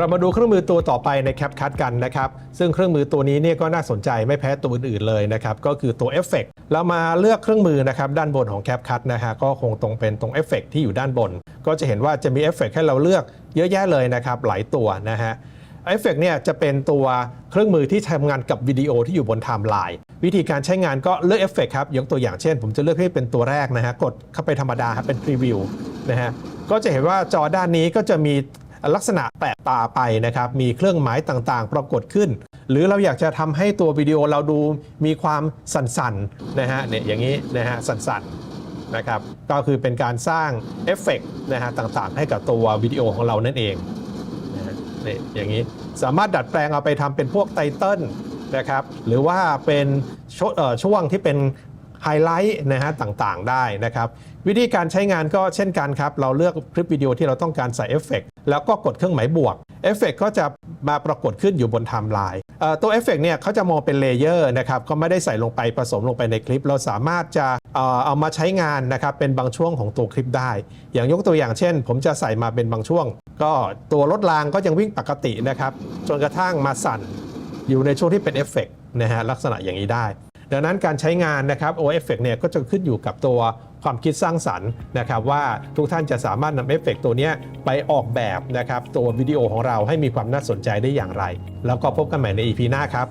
เรามาดูเครื่องมือตัวต่อไปใน CapCut กันนะครับ ซึ่งเครื่องมือตัวนี้เนี่ยก็น่าสนใจไม่แพ้ตัวอื่นๆเลยนะครับ ก็คือตัว Effect เรามาเลือกเครื่องมือนะครับด้านบนของ CapCut นะฮะก็คงตรงเป็นตรง Effect ที่อยู่ด้านบน ก็จะเห็นว่าจะมีเอฟเฟกให้เราเลือกเยอะแยะเลยนะครับหลายตัวนะฮะเอฟเฟกเนี่ยจะเป็นตัวเครื่องมือที่ทำงานกับวิดีโอที่อยู่บนไทม์ไลน์วิธีการใช้งานก็เลือกเอฟเฟกครับยกตัวอย่างเช่น ผมจะเลือกให้เป็นตัวแรกนะฮะกดเข้าไปธรรมดาครับเป็นพรีวิวนะฮะก็จะเห็นว่าจอด้านนี้ก็จะมี ลักษณะแปลกตาไปนะครับ มีเครื่องหมายต่างๆ ปรากฏขึ้น หรือเราอยากจะทำให้ตัววิดีโอเราดูมีความสั่นๆนะฮะเนี่ยอย่างนี้นะฮะสั่นๆนะครับก็คือเป็นการสร้างเอฟเฟกต์นะฮะต่างๆ ให้กับตัววิดีโอของเรานั่นเองนะฮะนี่ยอย่างนี้สามารถดัดแปลงเอาไปทำเป็นพวกไตเติลนะครับหรือว่าเป็นชช่วงที่เป็นไฮไลท์นะฮะต่างๆได้นะครับ วิธีการใช้งานก็เช่นกันครับ เราเลือกคลิปวิดีโอที่เราต้องการใส่เอฟเฟกต์ แล้วก็กดเครื่องหมายบวกเอฟเฟกต์ก็จะมาปรากฏขึ้นอยู่บนไทม์ไลน์ตัวเอฟเฟกต์เนี่ยเขาจะมองเป็นเลเยอร์นะครับเขาไม่ได้ใส่ลงไปผสมลงไปในคลิป เราสามารถจะเอ่อเอามาใช้งานนะครับเป็นบางช่วงของตัวคลิปได้ อย่างยกตัวอย่างเช่น ผมจะใส่มาเป็นบางช่วง ก็ตัวรถรางก็ยังวิ่งปกตินะครับจนกระทั่งมาสั่นอยู่ในช่วงที่เป็นเอฟเฟกต์นะฮะลักษณะอย่างนี้ได้ ดังนั้นการใช้งานนะครับ o f f e c t เนี่ยก็จะขึ้นอยู่กับตัวความคิดสร้างสรรค์นะครับว่าทุกท่านจะสามารถนำเอฟเฟกตัวนี้ไปออกแบบนะครับตัววิดีโอของเราให้มีความน่าสนใจได้อย่างไร แล้วก็พบกันใหม่ใน EP หน้าครับ